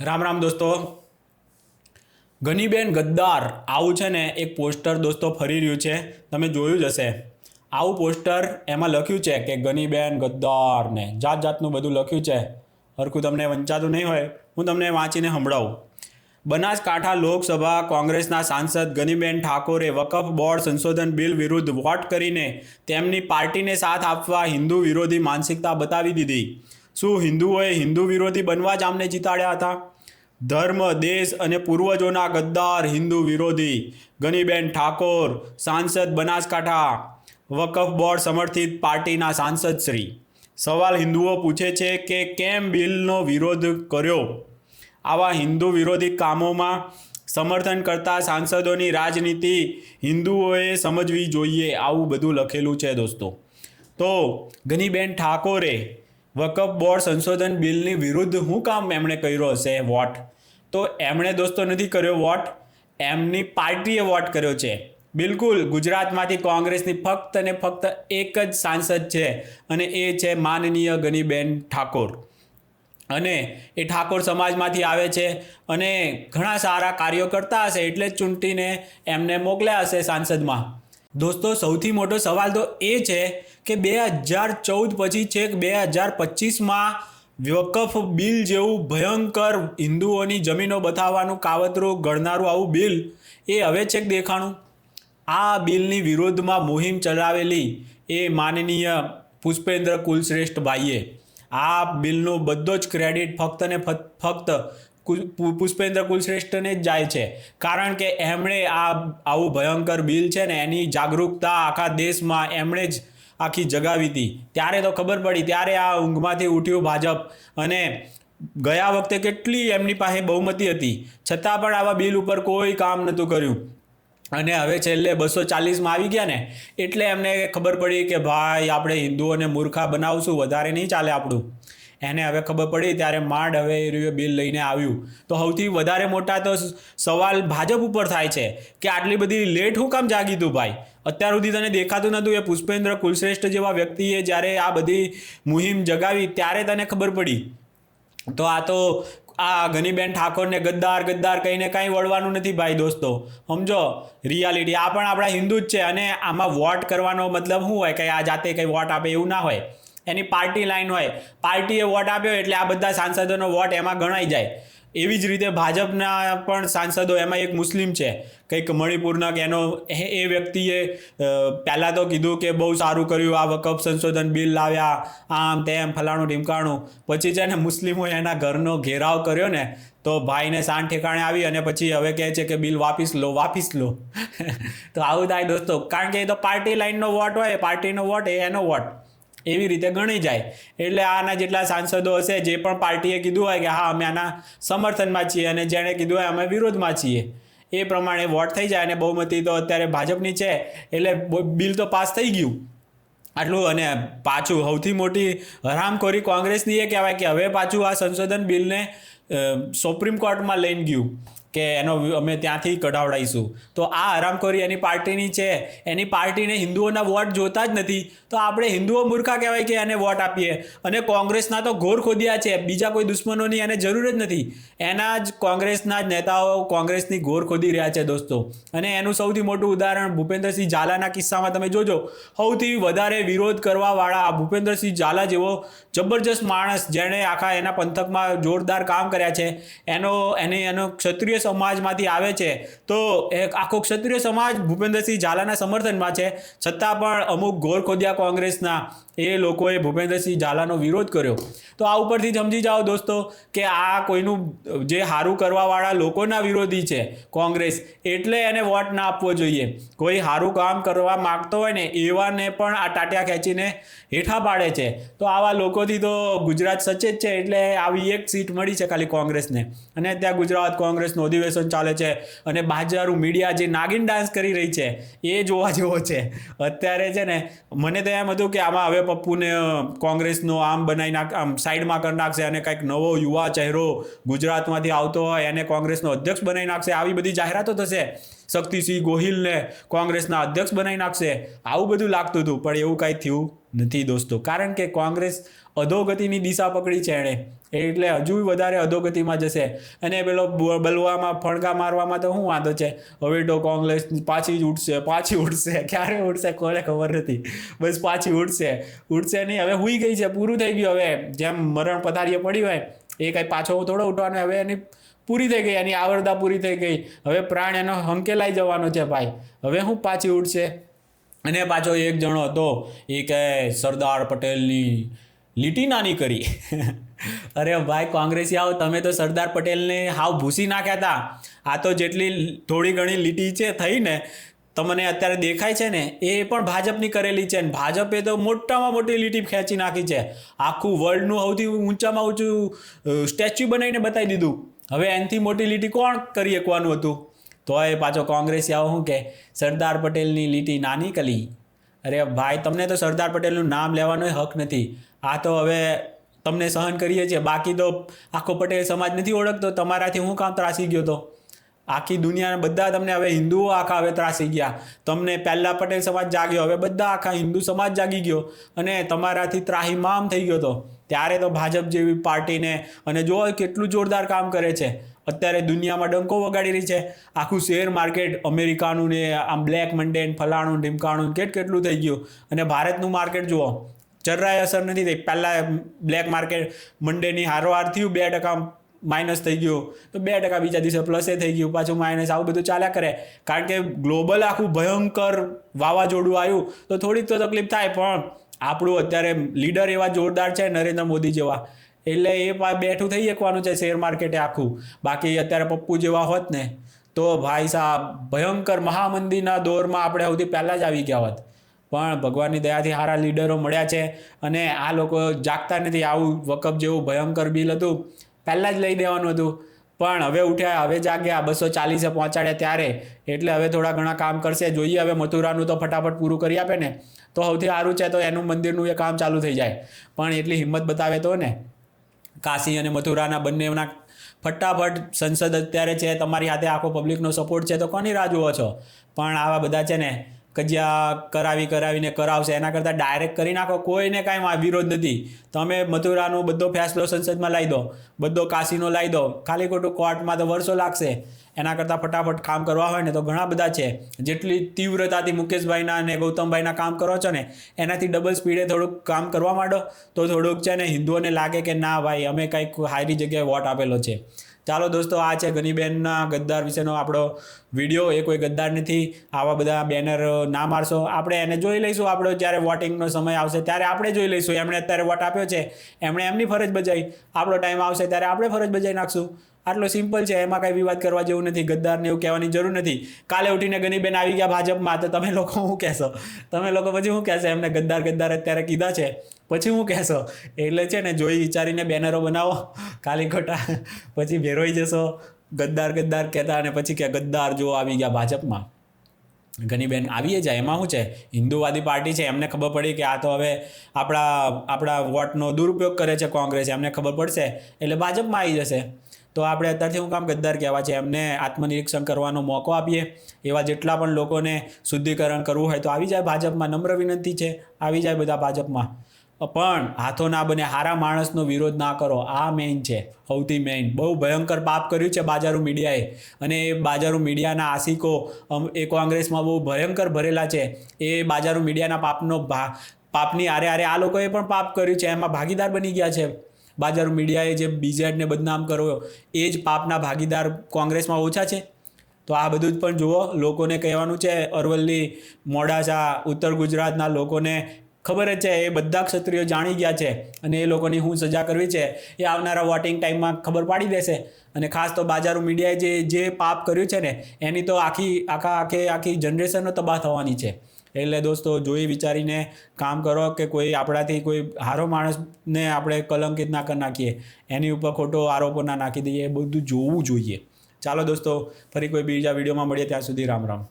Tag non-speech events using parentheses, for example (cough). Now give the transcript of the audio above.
રામ રામ દોસ્તો. ગનીબેન ગદ્દાર આવું છે ને એક પોસ્ટર દોસ્તો ફરી રહ્યું છે. તમે જોયું જ હશે. આવું પોસ્ટર એમાં લખ્યું છે કે ગનીબેન ગદ્દાર ને જાત જાતનું બધું લખ્યું છે. હરખું તમને વંચાતું નહીં હોય. હું તમને વાંચીને સંભળાવું. બનાસકાંઠા લોકસભા કોંગ્રેસના સાંસદ ગનીબેન ઠાકોરે વકફ બોર્ડ સંશોધન બિલ વિરુદ્ધ વોટ કરીને તેમની પાર્ટીને સાથ આપવા હિન્દુ વિરોધી માનસિકતા બતાવી દીધી. શું હિન્દુઓએ હિન્દુ વિરોધી બનવા જ આમને જીતાડ્યા હતા? ધર્મ, દેશ અને પૂર્વજોના ગદ્દાર હિન્દુ વિરોધી. ગનીબેન ઠાકોર, સાંસદ બનાસકાંઠા. વકફ બોર્ડ સમર્થિત પાર્ટીના સાંસદ શ્રી. સવાલ હિન્દુઓ પૂછે છે કે કેમ બિલનો વિરોધ કર્યો? આવા હિન્દુ વિરોધી કામોમાં સમર્થન કરતા સાંસદોની રાજનીતિ હિન્દુઓએ સમજવી જોઈએ આવું બધું લખેલું છે દોસ્તો. તો ગનીબેન ઠાકોરે વકફ બોર્ડ સંશોધન બિલની વિરુદ્ધ હું કામ એમણે કર્યો હશે? વોટ તો એમણે દોસ્તો નથી કર્યો વોટ એમની પાર્ટીએ વોટ કર્યો છે. બિલકુલ ગુજરાતમાંથી કોંગ્રેસની ફક્ત અને ફક્ત એક જ સાંસદ છે અને એ છે માનનીય ગનીબેન ઠાકોર. અને એ ઠાકોર સમાજમાંથી આવે છે અને ઘણા સારા કાર્યો કરતા હશે એટલે જ ચૂંટીને એમને મોકલ્યા હશે સાંસદમાં. દોસ્તો, સૌથી મોટો સવાલ તો એ છે કે બે હજાર ચૌદ પછી છેક બે હજાર પચીસમાં વકફ બિલ જેવું ભયંકર હિન્દુઓની જમીનો બતાવવાનું કાવતરું ગણનારું આવું બિલ એ હવે છેક દેખાણું? આ બિલની વિરોધમાં મુહિમ ચલાવેલી એ માનનીય પુષ્પેન્દ્ર કુલશ્રેષ્ઠ ભાઈએ આ બિલનો બધો જ ક્રેડિટ ફક્ત ને ફક્ત પુષ્પેન્દ્ર કુલશ્રેષ્ઠને જ જાય છે. કારણ કે એમણે આ આવું ભયંકર બિલ છે ને એની જાગરૂકતા આખા દેશમાં એમણે જ આખી જગાવી હતી. ત્યારે તો ખબર પડી, ત્યારે આ ઊંઘમાંથી ઉઠ્યું ભાજપ. અને ગયા વખતે કેટલી એમની પાસે બહુમતી હતી. છતાં પણ આવા બિલ ઉપર કોઈ કામ નહોતું કર્યું. અને હવે છેલ્લે બસો ચાલીસમાં આવી ગયા ને, એટલે એમને ખબર પડી કે ભાઈ, આપણે હિન્દુઓને મૂર્ખા બનાવશું, વધારે નહીં ચાલે આપણું. એને હવે ખબર પડી ત્યારે માંડ હવે એ રહ્યું બિલ લઈને આવ્યું. તો સૌથી વધારે મોટા તો સવાલ ભાજપ ઉપર થાય છે કે આટલી બધી લેટ હું કામ જાગી તું ભાઈ? અત્યાર સુધી તને દેખાતું નહોતું એ પુષ્પેન્દ્ર કુલશ્રેષ્ઠ જેવા વ્યક્તિએ જ્યારે આ બધી મુહિમ જગાવી ત્યારે તને ખબર પડી. તો આ તો આ ગનીબેન ઠાકોરને ગદ્દાર ગદ્દાર કહીને કાંઈ વળવાનું નથી ભાઈ દોસ્તો. સમજો? રિયાલિટી આ પણ આપણા હિન્દુ જ છે અને આમાં વોટ કરવાનો મતલબ શું હોય? કે આ જાતે કંઈ વોટ આપે એવું ના હોય. એની પાર્ટી લાઈન હોય. પાર્ટીએ વોટ આપ્યો એટલે આ બધા સાંસદોનો વોટ એમાં ગણાઈ જાય. એવી જ રીતે ભાજપના પણ સાંસદો એમાં એક મુસ્લિમ છે. કંઈક મણિપુરના એનો એ વ્યક્તિએ પહેલાં તો કીધું કે બહુ સારું કર્યું આ વકફ સંશોધન બિલ લાવ્યા, આમ તેમ, ફલાણું ઢીમકાણું. પછી છે ને મુસ્લિમોએ એના ઘરનો ઘેરાવ કર્યો ને, તો ભાઈને સાન ઠેકાણે આવી અને પછી હવે કહે છે કે બિલ વાપીસ લો વાપીસ લો. (laughs) તો આવું થાય દોસ્તો. કારણ કે એ તો પાર્ટી લાઈનનો વોટ હોય, પાર્ટીનો વોટ, એ એનો વોટ. એવી રીતે ગણી જાય. એટલે આના જેટલા સાંસદો હશે, જે પણ પાર્ટીએ કીધું હોય કે હા, અમે આના સમર્થનમાં છીએ અને જેણે કીધું હોય અમે વિરોધમાં છીએ. એ પ્રમાણે વોટ થઈ જાય અને બહુમતી તો અત્યારે ભાજપની છે, એટલે બિલ તો પાસ થઈ ગયું. આટલું અને પાછું સૌથી મોટી હરામખોરી કોંગ્રેસની એ કહેવાય કે હવે પાછું આ સંશોધન બિલને સુપ્રીમ કોર્ટમાં લઈને ગયું. કે એનો અમે ત્યાંથી કઢાવડાવીશું તો આ હરામખોરી એની પાર્ટીની છે, એની પાર્ટીને હિન્દુઓના વોટ જોતા જ નથી. તો આપણે હિન્દુઓ મૂર્ખા કહેવાય કે એને વોટ આપીએ. અને કોંગ્રેસના તો ઘોર ખોદ્યા છે, બીજા કોઈ દુશ્મનોની એને જરૂર જ નથી. એના જ કોંગ્રેસના જ નેતાઓ કોંગ્રેસની ઘોર ખોદી રહ્યા છે દોસ્તો. અને એનું સૌથી મોટું ઉદાહરણ ભૂપેન્દ્રસિંહ ઝાલાના કિસ્સામાં તમે જોજો. સૌથી વધારે વિરોધ કરવાવાળા ભૂપેન્દ્રસિંહ ઝાલા જેવો જબરજસ્ત માણસ જેણે આખા એના પંથકમાં જોરદાર કામ કર્યા છે. એનો એને એનો ક્ષત્રિય સમાજમાંથી આવે છે. તો એક આખો ક્ષત્રિય સમાજ ભૂપેન્દ્રસિંહ ઝાલાના સમર્થનમાં છે. છતાં પણ અમુક ઘોર ખોદિયા કોંગ્રેસના એ લોકોએ ભૂપેન્દ્રસિંહ ઝાલાનો વિરોધ કર્યો. તો આ ઉપરથી સમજી જાઓ દોસ્તો કે આ કોઈનું જે સારું કરવાવાળા લોકોના વિરોધી છે કોંગ્રેસ, એટલે એને વોટ ના આપવો જોઈએ. કોઈ સારું કામ કરવા માગતો હોય ને, એવાને પણ આ ટાટિયા ખેંચીને હેઠા પાડે છે. તો આવા લોકોથી તો ગુજરાત સચેત છે, એટલે આવી એક સીટ મળી છે ખાલી કોંગ્રેસને. અને ત્યાં ગુજરાત કોંગ્રેસનું અધિવેશન ચાલે છે અને બાજારું મીડિયા જે નાગિન ડાન્સ કરી રહી છે, એ જોવા જેવો છે. અત્યારે છે ને, મને તો એમ હતું કે આમાં હવે પપ્પુને કોંગ્રેસનો આમ બનાવી નાખ, આમ સાઈડમાં કરી નાખશે અને કંઈક નવો યુવા ચહેરો ગુજરાતમાંથી આવતો હોય એને કોંગ્રેસનો અધ્યક્ષ બનાવી નાખશે. આવી બધી જાહેરાતો થશે. શક્તિસિંહ ગોહિલને કોંગ્રેસના અધ્યક્ષ બનાવી નાખશે. આવું બધું લાગતું હતું, પણ એવું કાંઈ થયું નથી દોસ્તો. કારણ કે કોંગ્રેસ અધોગતિની દિશા પકડી છે એણે. એટલે હજુ વધારે અધોગતિમાં જશે. અને પેલો બલવામાં ફણકા મારવામાં તો શું વાંધો છે? હવે તો કોંગ્રેસ પાછી જ ઉઠશે પાછી ઉઠશે (laughs) ક્યારે ઉઠશે કોને ખબર નથી. બસ પાછી ઉઠશે ઉઠશે નહીં, હવે હુઈ ગઈ છે, પૂરું થઈ ગયું હવે. જેમ મરણ પથારીએ પડ્યું હોય, એ કાંઈ પાછો થોડો ઉઠવાનો, હવે એની પૂરી થઈ ગઈ, એની આવરદા પૂરી થઈ ગઈ. હવે પ્રાણ એનો હંકેલાઈ જવાનો છે ભાઈ. હવે હું પાછી ઉઠશે અને પાછો એક જણો હતો, એ કહે સરદાર પટેલની લીટી નાની કરી. (laughs) અરે ભાઈ, કોંગ્રેસી આવો, તમે તો સરદાર પટેલને હાવ ભૂસી નાખ્યા હતા આ તો જેટલી થોડી ઘણી લીટી છે, થઈ ને, તમને અત્યારે દેખાય છે ને, એ પણ ભાજપની કરેલી છે ને. ભાજપે તો મોટામાં મોટી લીટી ખેંચી નાખી છે. આખું વર્લ્ડનું સૌથી ઊંચામાં ઊંચું સ્ટેચ્યુ બનાવીને બતાવી દીધું. હવે એનાથી મોટી લીટી કોણ કરી શકવાનું હતું? તો એ પાછો કોંગ્રેસી આવો શું કે, સરદાર પટેલની લીટી નાની કલી. અરે ભાઈ, તમને તો સરદાર પટેલનું નામ લેવાનો હક નથી. આ તો હવે તમને સહન કરીએ છીએ. બાકી તો આખો પટેલ સમાજ નથી ઓળખતો. તમારાથી હું કામ ત્રાસી ગયો તો? આખી દુનિયાના બધા તમને હવે હિન્દુઓ આખા હવે ત્રાસી ગયા. તમને પહેલાં પટેલ સમાજ જાગ્યો, હવે બધા આખા હિન્દુ સમાજ જાગી ગયો અને તમારાથી ત્રાહીમામ થઈ ગયો તો? ત્યારે તો ભાજપ જેવી પાર્ટીને અને જો કેટલું જોરદાર કામ કરે છે. અત્યારે દુનિયામાં ડંકો વગાડી રહી છે. આખું શેર માર્કેટ અમેરિકાનું ને આમ બ્લેક મંડે ફલાણું ઢીમકાણું કેટ કેટલું થઈ ગયું. અને ભારતનું માર્કેટ જુઓ જરાય અસર નથી થઈ. પહેલાં બ્લેક માર્કેટ મંડેની હારોહાર થયું, બે ટકા માઇનસ થઈ ગયું. તો બે ટકા બીજા દિવસે પ્લસે થઈ ગયું, પાછું માઇનસ આવું બધું ચાલ્યા કરે. કારણ કે ગ્લોબલ આખું ભયંકર વાવાઝોડું આવ્યું. તો થોડીક તો તકલીફ થાય, પણ આપણું અત્યારે લીડર એવા જોરદાર છે, નરેન્દ્ર મોદી જેવા. એટલે એ બેઠું થઈ શકવાનું છે શેર માર્કેટે આખું. બાકી અત્યારે પપ્પુ જેવા હોત ને, તો ભાઈ સાહેબ ભયંકર મહામંદીના દોરમાં આપણે સૌથી પહેલાં જ આવી ગયા હોત. પણ ભગવાનની દયાથી સારા લીડરો મળ્યા છે અને આ લોકો જાગતા નથી. આવું વકફ જેવું ભયંકર બિલ હતું. પહેલાં જ લઈ દેવાનું હતું. પણ હવે ઉઠ્યા, હવે જાગ્યા, બસો ચાલીસે પહોંચાડ્યા ત્યારે. એટલે હવે થોડા ઘણા કામ કરશે. જોઈએ હવે મથુરાનું તો ફટાફટ પૂરું કરી આપે ને. તો સૌથી સારું છે તો એનું મંદિરનું એ કામ ચાલુ થઈ જાય. પણ એટલી હિંમત બતાવે તો ને. કાશી અને મથુરાના બંનેના ફટાફટ સંસદ અત્યારે છે, તમારી હાથે આખો પબ્લિકનો સપોર્ટ છે, તો કોની રાહ જુઓ છો? પણ આવા બધા છે ને કજિયા કરાવી કરાવીને કરાવશે, એના કરતાં ડાયરેક્ટ કરી નાખો, કોઈને કાંઈ વિરોધ નથી. તમે મથુરાનો બધો ફેસલો સંસદમાં લાવી દો, બધો કાશીનો લાવી દો, ખાલી ખોટું કોર્ટમાં તો વર્ષો લાગશે. એના કરતાં ફટાફટ કામ કરવા હોય ને તો ઘણા બધા છે. જેટલી તીવ્રતાથી મુકેશભાઈના અને ગૌતમભાઈના કામ કરો છો ને, એનાથી ડબલ સ્પીડે થોડુંક કામ કરવા માંડો. તો થોડુંક છે ને, હિન્દુઓને લાગે કે ના ભાઈ, અમે કંઈક હારી જગ્યાએ વોટ આપેલો છે. ચાલો દોસ્તો, આ છે ગનીબેનના ગદ્દાર વિશેનો આપણો વીડિયો. એ કોઈ ગદ્દાર નથી, આવા બધા બેનર ના મારશો. આપણે એને જોઈ લઈશું આપણો, જ્યારે વોટિંગનો સમય આવશે, ત્યારે આપણે જોઈ લઈશું. એમણે અત્યારે વોટ આપ્યો છે, એમણે એમની ફરજ બજાવી. આપણો ટાઈમ આવશે, ત્યારે આપણે ફરજ બજાવી નાખશું. આટલો સિમ્પલ છે, એમાં કાંઈ વિવાદ કરવા જેવું નથી, ગદ્દારને એવું કહેવાની જરૂર નથી. કાલે ઉઠીને ગનીબેન આવી ગયા ભાજપમાં, તો તમે લોકો શું કહેશો? તમે લોકો પછી શું કહેશો? એમને ગદ્દાર ગદ્દાર અત્યારે કીધા છે. પછી હું કહેશો, એટલે છે ને જોઈ વિચારીને બેનરો બનાવો, કાલી ખોટા. પછી ભેરોઈ જશો, ગદ્દાર ગદ્દાર કહેતા અને પછી કે ગદ્દાર જો આવી ગયા ભાજપમાં. ઘનીબેન આવીએ જાય, એમાં શું છે? હિન્દુવાદી પાર્ટી છે, એમને ખબર પડી કે આ તો હવે આપણા આપણા વોટનો દુરુપયોગ કરે છે કોંગ્રેસ, એમને ખબર પડશે, એટલે ભાજપમાં આવી જશે. તો આપણે અત્યારથી હું કામ ગદ્દાર કહેવા છે, એમને આત્મનિરીક્ષણ કરવાનો મોકો આપીએ. એવા જેટલા પણ લોકોને શુદ્ધિકરણ કરવું હોય તો આવી જાય ભાજપમાં, નમ્ર વિનંતી છે, આવી જાય બધા ભાજપમાં. પણ હાથો ના બને, હારા માણસનો વિરોધ ના કરો. આ મેઇન છે, સૌથી મેઇન બહુ ભયંકર પાપ કર્યું છે બાજારું મીડિયાએ. અને એ બાજારું મીડિયાના આશિકો એ કોંગ્રેસમાં બહુ ભયંકર ભરેલા છે. એ બાજારું મીડિયાના પાપનો ભા, પાપની આરે આરે આ લોકોએ પણ પાપ કર્યું છે. એમાં ભાગીદાર બની ગયા છે. બાજારું મીડિયાએ જે બીજેડને બદનામ કર્યો, એ જ પાપના ભાગીદાર કોંગ્રેસમાં ઓછા છે. તો આ બધું જ પણ જુઓ, લોકોને કહેવાનું છે અરવલ્લી, મોડાસા, ઉત્તર ગુજરાતના લોકોને ખબર જ છે, એ બધા ક્ષત્રિયો જાણી ગયા છે અને એ લોકોની શું સજા કરવી છે, એ આવનારા વોટિંગ ટાઈમમાં ખબર પાડી દેશે. અને ખાસ તો બાજારું મીડિયાએ જે જે પાપ કર્યું છે ને, એની તો આખી, આખા, આખે, આખી જનરેશનનો તબાહ થવાની છે. એટલે દોસ્તો, જોઈ વિચારીને કામ કરો કે કોઈ આપણાથી કોઈ હારો માણસને આપણે કલંકિત ના કરી નાખીએ. એની ઉપર ખોટો આરોપો ના નાખી દઈએ, એ બધું જોવું જોઈએ. ચાલો દોસ્તો, ફરી કોઈ બીજા વિડીયોમાં મળીએ, ત્યાં સુધી રામ રામ.